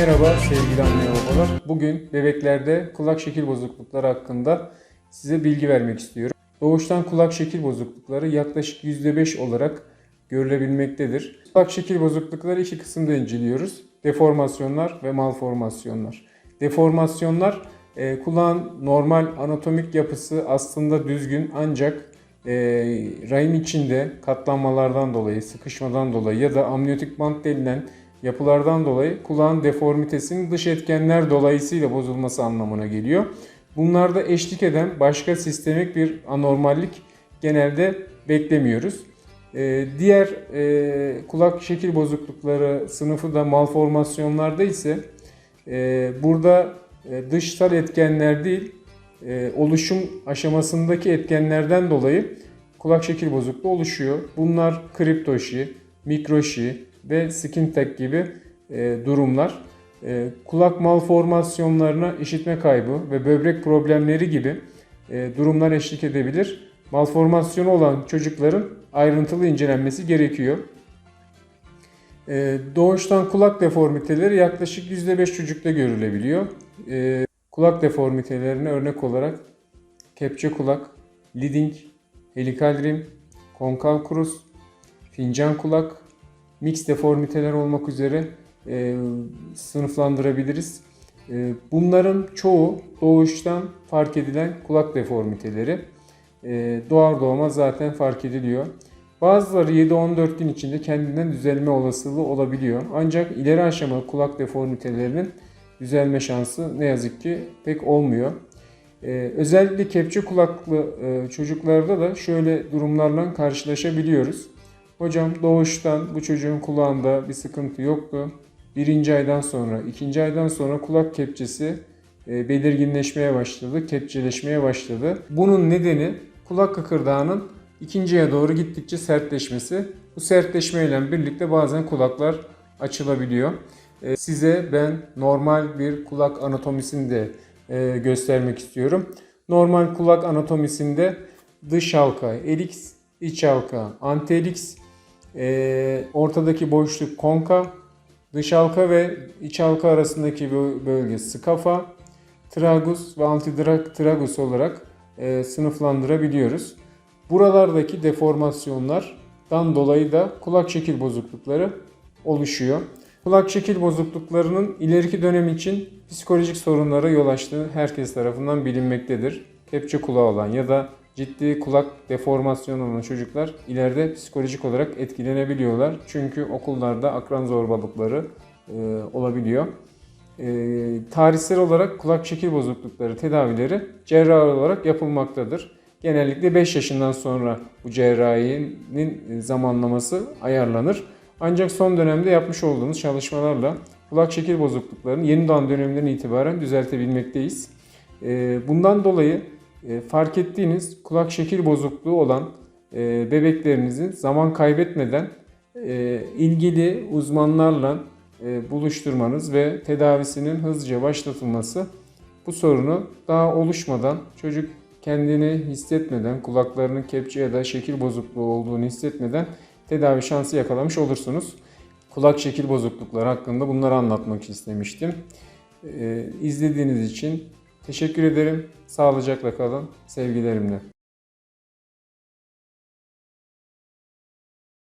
Merhaba sevgili anne babalar. Bugün bebeklerde kulak şekil bozuklukları hakkında size bilgi vermek istiyorum. Doğuştan kulak şekil bozuklukları yaklaşık %5 olarak görülebilmektedir. Kulak şekil bozuklukları iki kısımda inceliyoruz. Deformasyonlar ve malformasyonlar. Deformasyonlar e, kulağın normal anatomik yapısı aslında düzgün ancak e, rahim içinde katlanmalardan dolayı, sıkışmadan dolayı ya da amniyotik bant denilen yapılardan dolayı kulağın deformitesinin dış etkenler dolayısıyla bozulması anlamına geliyor. Bunlarda eşlik eden başka sistemik bir anormallik genelde beklemiyoruz. Ee, diğer e, kulak şekil bozuklukları sınıfı da malformasyonlarda ise e, burada e, dışsal etkenler değil e, oluşum aşamasındaki etkenlerden dolayı kulak şekil bozukluğu oluşuyor. Bunlar kriptoşi, mikroşi ve skin tag gibi e, durumlar. E, kulak malformasyonlarına işitme kaybı ve böbrek problemleri gibi e, durumlar eşlik edebilir. Malformasyonu olan çocukların ayrıntılı incelenmesi gerekiyor. E, doğuştan kulak deformiteleri yaklaşık %5 çocukta görülebiliyor. E, kulak deformitelerine örnek olarak kepçe kulak, leading, helikal rim, konkav krus, fincan kulak, mix deformiteler olmak üzere e, sınıflandırabiliriz. E, bunların çoğu doğuştan fark edilen kulak deformiteleri. E, doğar doğmaz zaten fark ediliyor. Bazıları 7-14 gün içinde kendinden düzelme olasılığı olabiliyor. Ancak ileri aşama kulak deformitelerinin düzelme şansı ne yazık ki pek olmuyor. Ee, özellikle kepçe kulaklı e, çocuklarda da şöyle durumlarla karşılaşabiliyoruz. Hocam doğuştan bu çocuğun kulağında bir sıkıntı yoktu. Birinci aydan sonra, ikinci aydan sonra kulak kepçesi e, belirginleşmeye başladı, kepçeleşmeye başladı. Bunun nedeni kulak kıkırdağının ikinciye doğru gittikçe sertleşmesi. Bu sertleşmeyle birlikte bazen kulaklar açılabiliyor. E, Size ben normal bir kulak anatomisini de e, göstermek istiyorum. Normal kulak anatomisinde dış halka eliks, iç halka anteliks, e, ortadaki boşluk konka, dış halka ve iç halka arasındaki bö- bölge skafa, tragus ve antitragus olarak e, sınıflandırabiliyoruz. Buralardaki deformasyonlardan dolayı da kulak şekil bozuklukları oluşuyor. Kulak şekil bozukluklarının ileriki dönem için psikolojik sorunlara yol açtığı herkes tarafından bilinmektedir. Kepçe kulağı olan ya da ciddi kulak deformasyonu olan çocuklar ileride psikolojik olarak etkilenebiliyorlar. Çünkü okullarda akran zorbalıkları e, olabiliyor. E, tarihsel olarak kulak şekil bozuklukları tedavileri cerrahi olarak yapılmaktadır. Genellikle 5 yaşından sonra bu cerrahinin zamanlaması ayarlanır. Ancak son dönemde yapmış olduğumuz çalışmalarla kulak şekil bozukluklarını yeni doğan dönemden itibaren düzeltebilmekteyiz. Ee, Bundan dolayı e, fark ettiğiniz kulak şekil bozukluğu olan e, bebeklerinizin zaman kaybetmeden e, ilgili uzmanlarla e, buluşturmanız ve tedavisinin hızlıca başlatılması bu sorunu daha oluşmadan çocuk kendini hissetmeden, kulaklarının kepçe ya da şekil bozukluğu olduğunu hissetmeden tedavi şansı yakalamış olursunuz. Kulak şekil bozuklukları hakkında bunları anlatmak istemiştim. Ee, izlediğiniz için teşekkür ederim. Sağlıcakla kalın. Sevgilerimle.